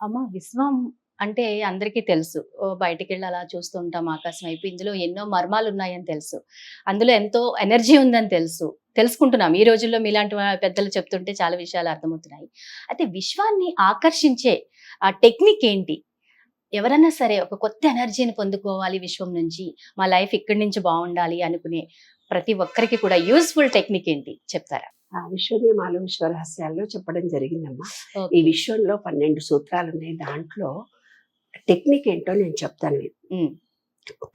అమ్మ విశ్వం అంటే అందరికీ తెలుసు. ఓ బయటికి వెళ్ళి అలా చూస్తూ ఉంటాం ఆకాశం అయిపోయి ఇందులో ఎన్నో మర్మాలు ఉన్నాయని తెలుసు. అందులో ఎంతో ఎనర్జీ ఉందని తెలుసు. తెలుసుకుంటున్నాం. ఈ రోజుల్లో మీలాంటి పెద్దలు చెప్తుంటే చాలా విషయాలు అర్థమవుతున్నాయి. అయితే విశ్వాన్ని ఆకర్షించే ఆ టెక్నిక్ ఏంటి? ఎవరైనా సరే ఒక కొత్త ఎనర్జీని పొందుకోవాలి విశ్వం నుంచి. మా లైఫ్ ఇక్కడి నుంచి బాగుండాలి అనుకునే ప్రతి ఒక్కరికి కూడా యూస్ఫుల్ టెక్నిక్ ఏంటి? చెప్తారా? ఆ విశ్వనియమాలు విశ్వరహస్యాల్లో చెప్పడం జరిగిందమ్మా. ఈ. విశ్వంలో పన్నెండు సూత్రాలు ఉన్నాయి దాంట్లో టెక్నిక్ ఏంటో నేను చెప్తాను. ఉమ్,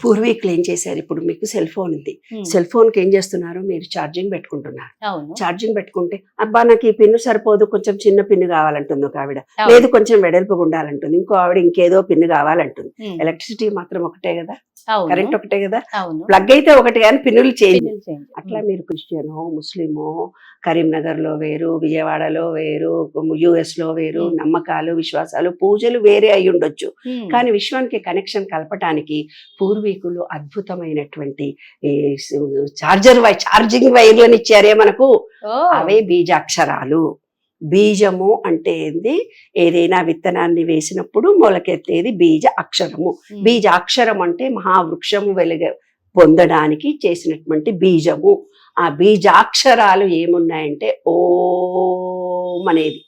పూర్వీకులు ఏం చేశారు. ఇప్పుడు మీకు సెల్ ఫోన్ ఉంది. సెల్ ఫోన్కి ఏం చేస్తున్నారు? మీరు ఛార్జింగ్ పెట్టుకుంటున్నారు. ఛార్జింగ్ పెట్టుకుంటే అబ్బా నాకు ఈ పిన్ను సరిపోదు. కొంచెం చిన్న పిన్ను కావాలంటుంది ఒక ఆవిడ. లేదు కొంచెం వెడల్పుగా ఉండాలంటుంది. ఇంకో ఆవిడ ఇంకేదో పిన్ను కావాలంటుంది. ఎలక్ట్రిసిటీ మాత్రం ఒకటే కదా? కరెంట్ ఒకటే కదా? ప్లగ్ అయితే ఒకటి కానీ పిన్నులు చేంజ్. అట్లా మీరు క్రిస్టియనో ముస్లిమో కరీంనగర్లో వేరు విజయవాడలో వేరు యుఎస్లో వేరు. నమ్మకాలు విశ్వాసాలు పూజలు వేరే అయి ఉండొచ్చు. కానీ విశ్వానికి కనెక్షన్ కలపటానికి పూర్వీకులు అద్భుతమైనటువంటి ఈ చార్జర్ వై చార్జింగ్ వైర్లను ఇచ్చారే మనకు. అవే బీజాక్షరాలు. బీజము అంటే ఏంది? ఏదైనా విత్తనాన్ని వేసినప్పుడు మొలకెత్తేది బీజ అక్షరము ఉమ్, బీజాక్షరం అంటే మహావృక్షము వెలుగ పొందడానికి చేసినటువంటి బీజము. ఆ బీజాక్షరాలు ఏమున్నాయంటే ఓం అనేది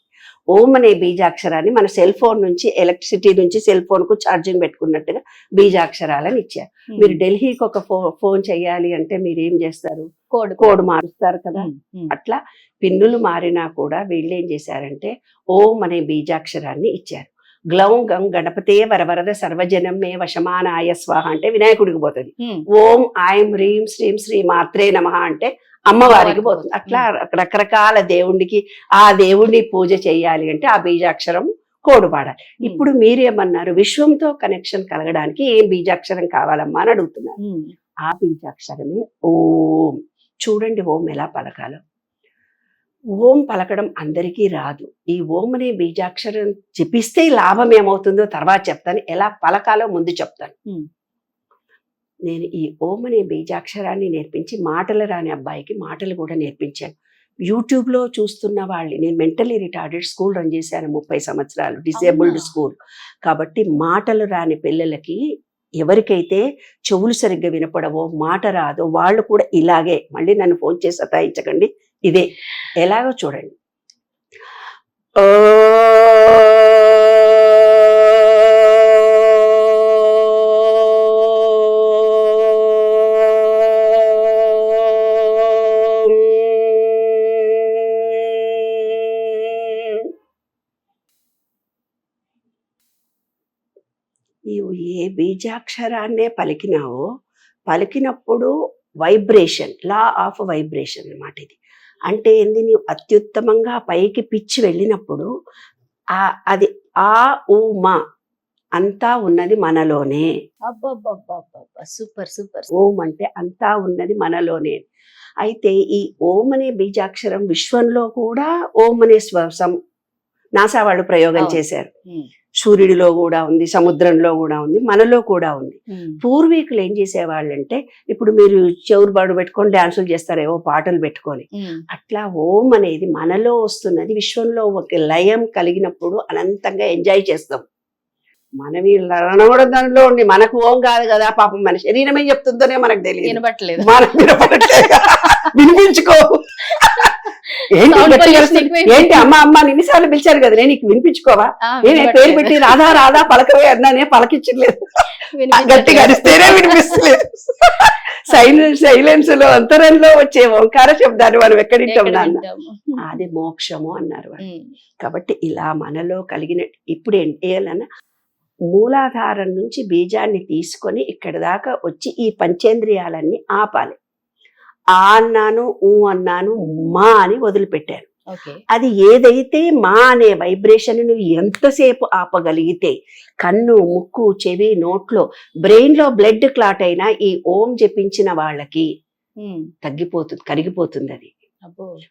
ఓం అనే బీజాక్షరాన్ని మన సెల్ ఫోన్ నుంచి ఎలక్ట్రిసిటీ నుంచి సెల్ ఫోన్కు ఛార్జింగ్ పెట్టుకున్నట్టుగా బీజాక్షరాలని ఇచ్చారు. మీరు ఢిల్లీకి ఒక ఫో ఫోన్ చేయాలి అంటే మీరు ఏం చేస్తారు? కోడ్ కోడ్ మారుస్తారు కదా. అట్లా పిన్నులు మారినా కూడా వీళ్ళు ఏం చేశారంటే ఓం అనే బీజాక్షరాన్ని ఇచ్చారు. గ్లౌం గం గణపతే వరవరద సర్వజనం మే వశమానాయ స్వాహ అంటే వినాయకుడికి పోతుంది. ఓం ఐం హ్రీం శ్రీం శ్రీ మాత్రే నమ అంటే అమ్మవారికి పోతుంది. అట్లా రకరకాల దేవుడికి ఆ దేవుడిని పూజ చేయాలి అంటే ఆ బీజాక్షరం కోడు పాడాలి ఇప్పుడు మీరేమన్నారు? విశ్వంతో కనెక్షన్ కలగడానికి ఏం బీజాక్షరం కావాలమ్మా అని అడుగుతున్నారు. ఆ బీజాక్షరమే ఓం. చూడండి ఓం ఎలా పలకాలో. ఓం పలకడం అందరికీ రాదు. ఈ ఓం అనే బీజాక్షరం జపిస్తే లాభం ఏమవుతుందో తర్వాత చెప్తాను. ఎలా పలకాలో ముందు చెప్తాను. నేను ఈ ఓం అనే బీజాక్షరాన్ని నేర్పించి మాటలు రాని అబ్బాయికి మాటలు కూడా నేర్పించాను. యూట్యూబ్లో చూస్తున్న వాళ్ళు నేను మెంటలీ రిటార్డెడ్ స్కూల్ రన్ చేశాను ముప్పై సంవత్సరాలు డిసేబుల్డ్? స్కూల్. కాబట్టి మాటలు రాని పిల్లలకి ఎవరికైతే చెవులు సరిగ్గా వినపడవో మాట రాదో వాళ్ళు కూడా ఇలాగే మళ్ళీ నన్ను ఫోన్ చేసి సతాయించకండి. ఇదే. ఎలాగో చూడండి. నీవు ఏ బీజాక్షరాన్నే పలికినావో పలికినప్పుడు వైబ్రేషన్ లా ఆఫ్ వైబ్రేషన్ అన్నమాట ఇది. అంటే ఏంది? నీవు అత్యుత్తమంగా పైకి పిచ్చి వెళ్ళినప్పుడు ఆ అది ఆ ఊ మా అంతా ఉన్నది మనలోనే. Super super. ఓం అంటే అంతా ఉన్నది మనలోనే. అయితే ఈ ఓం అనే బీజాక్షరం విశ్వంలో కూడా ఓం అనే శ్వాసం నాసా వాళ్ళు ప్రయోగం. చేశారు. సూర్యుడిలో కూడా ఉంది సముద్రంలో కూడా ఉంది మనలో కూడా ఉంది. పూర్వీకులు ఏం చేసేవాళ్ళంటే ఇప్పుడు మీరు చెవురు బాడు పెట్టుకొని డాన్సులు చేస్తారేవో పాటలు పెట్టుకొని. అట్లా ఓం అనేది మనలో వస్తున్నది విశ్వంలో ఒక లయం కలిగినప్పుడు అనంతంగా ఎంజాయ్ చేస్తాం. మనవి కూడా దానిలో ఉండి మనకు ఓం కాదు కదా పాపం మన శరీరం ఏం చెప్తుందోనే మనకు తెలియదు. వినబట్టలేదు. మనకు వినపడట్లేదా? వినిపించుకో. ఏంటి. ఏంటి అమ్మ అమ్మ అని ఇన్నిసార్లు పిలిచారు కదా? నేను నీకు వినిపించుకోవా? నేనే పేరు. పెట్టి రాధా రాధా పలకవే అన్నానే వినిపించట్లేదు. గట్టిగా అరిస్తేనే వినిపిస్తలేదు. సైలెన్స్ సైలెన్స్లో అంతరంలో వచ్చే ఓంకార శబ్దాన్ని మనం ఎక్కడ వింటాం ఎక్కడ నాన్న? అది మోక్షము అన్నారు కాబట్టి ఇలా మనలో కలిగిన ఇప్పుడు ఏం చేయాలన్నా మూలాధారం నుంచి బీజాన్ని తీసుకొని ఇక్కడ దాకా వచ్చి ఈ పంచేంద్రియాలన్నీ ఆపాలి. ఆ అన్నాను ఊ అన్నాను మా అని వదిలిపెట్టాను అది ఏదైతే మా అనే వైబ్రేషన్ నువ్వు ఎంతసేపు ఆపగలిగితే కన్ను ముక్కు చెవి నోట్లో బ్రెయిన్లో బ్లడ్ క్లాట్ అయినా ఈ ఓం జపించిన వాళ్ళకి తగ్గిపోతుంది కరిగిపోతుంది అది.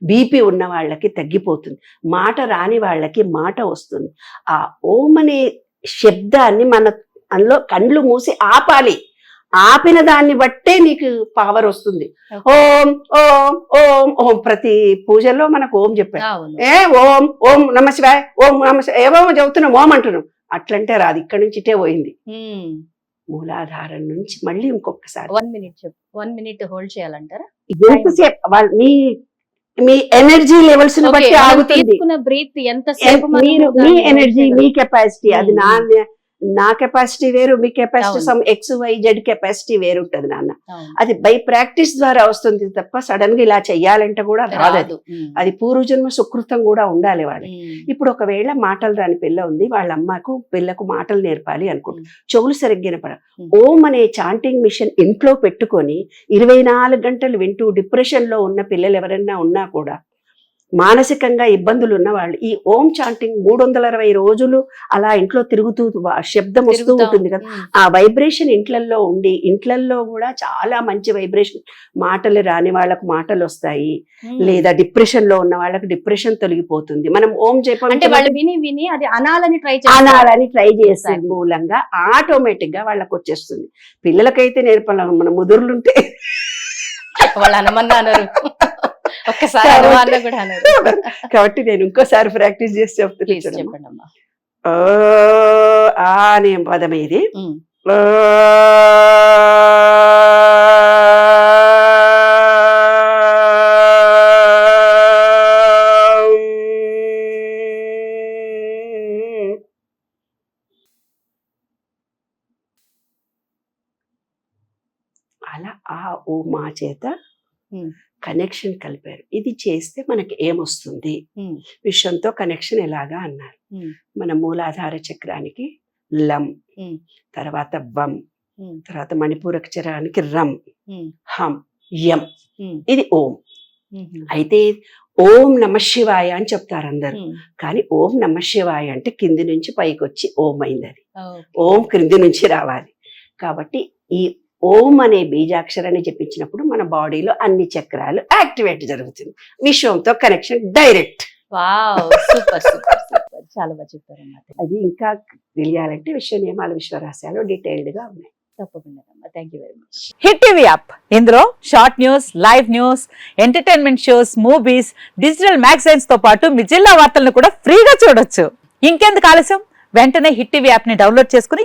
బీపీ ఉన్న వాళ్ళకి తగ్గిపోతుంది మాట రాని వాళ్ళకి మాట వస్తుంది. ఆ ఓం అనే శబ్దాన్ని మన అందులో కండ్లు మూసి ఆపాలి. ఆపిన దాన్ని బట్టే నీకు పవర్ వస్తుంది. ఓం ఓం ఓం ఓం ప్రతి పూజల్లో మనకు ఓం అవును. ఏ ఓం ఓం నమ శివాయ ఓం నమ ఏవో చెబుతున్నాం ఓం అంటున్నాం. అట్లంటే రాదు ఇక్కడి నుంచి ఇటే పోయింది. మూలాధారం నుంచి మళ్ళీ ఇంకొకసారి. వన్ మినిట్ చెప్పు. వన్ మినిట్ హోల్డ్ చేయాలంటారా? ఎంతసేపు మీ మీ ఎనర్జీ లెవెల్స్ బట్టి ఆగుతుంది. బ్రీత్ ఎంత మీ ఎనర్జీ మీ? కెపాసిటీ అది నా నా కెపాసిటీ వేరు మీ capacity. Some X Y Z capacity వేరు ఉంటది నాన్న. అది బై ప్రాక్టీస్ ద్వారా వస్తుంది తప్ప సడన్గా ఇలా చెయ్యాలంటే కూడా రాదు అది పూర్వజన్మ సుకృతం కూడా ఉండాలి వాళ్ళకి ఉమ్. ఇప్పుడు ఒకవేళ మాటలు రాని పిల్ల ఉంది వాళ్ళ అమ్మకు పిల్లకు మాటలు నేర్పాలి అనుకుంటుంది ఉమ్. చెవులు సరిగ్గిన పడ. ఓం అనే చాంటింగ్ మిషన్ ఇంట్లో పెట్టుకొని ఇరవై నాలుగు గంటలు వింటూ డిప్రెషన్లో ఉన్న పిల్లలు ఎవరైనా ఉన్నా కూడా మానసికంగా ఇబ్బందులు ఉన్న వాళ్ళు ఈ ఓం చాంటింగ్ మూడు వందల అరవై రోజులు అలా ఇంట్లో తిరుగుతూ శబ్దం వస్తూ ఉంటుంది కదా. ఆ వైబ్రేషన్ ఇంట్లల్లో ఉండి ఇంట్లల్లో కూడా చాలా మంచి వైబ్రేషన్. మాటలు రాని వాళ్ళకు మాటలు వస్తాయి. లేదా డిప్రెషన్లో ఉన్న వాళ్ళకి డిప్రెషన్ తొలగిపోతుంది. మనం ఓం చెప్పం అంటే వాళ్ళు విని విని అది అనాలని ట్రై అనాలని ట్రై చేసే. మూలంగా ఆటోమేటిక్గా వాళ్ళకి వచ్చేస్తుంది. పిల్లలకైతే నేర్పాలి మన ముదురులుంటే వాళ్ళు అనమన్నా అనరు ఒక్కసారి కాబట్టి- నేను ఇంకోసారి ప్రాక్టీస్ చేసి చెప్తున్నాను ఆ అనే పదం ఇది అలా ఆ ఓ మా చేత. కనెక్షన్ కలిపారు ఇది చేస్తే మనకి ఏమొస్తుంది. విశ్వంతో కనెక్షన్ ఎలాగా అన్నారు. మన మూలాధార చక్రానికి లం. తర్వాత వం. తర్వాత మణిపూరక చక్రానికి రం. హం యం. ఇది ఓం. అయితే ఓం నమ శివాయ అని చెప్తారు అందరు. కానీ ఓం నమ శివాయ అంటే కింది నుంచి పైకి వచ్చి ఓం అయింది అది. ఓం క్రింది నుంచి రావాలి కాబట్టి ఈ ఓం అనే బీజాక్షరాన్ని చెప్పించినప్పుడు మన బాడీలో అన్ని చక్రాలు యాక్టివేట్ జరుగుతుంది. విశ్వంతో connection direct. Wow super super super. చాలా బాగా చెప్పారు అది ఇంకా తెలియాలంటే విశ్వ నియమాలు విశ్వరాశాలు డీటెయిల్డ్గా ఉన్నాయి. తప్పకుండా అమ్మా. Thank you very much hit TV app. ఇందులో short news live news entertainment shows movies digital మ్యాగజైన్స్తో పాటు మీ జిల్లా వార్తలను కూడా ఫ్రీగా చూడొచ్చు. ఇంకెందుకు ఆలస్యం? వెంటనే హిట్ టీవీ యాప్ని డౌన్లోడ్ చేసుకుని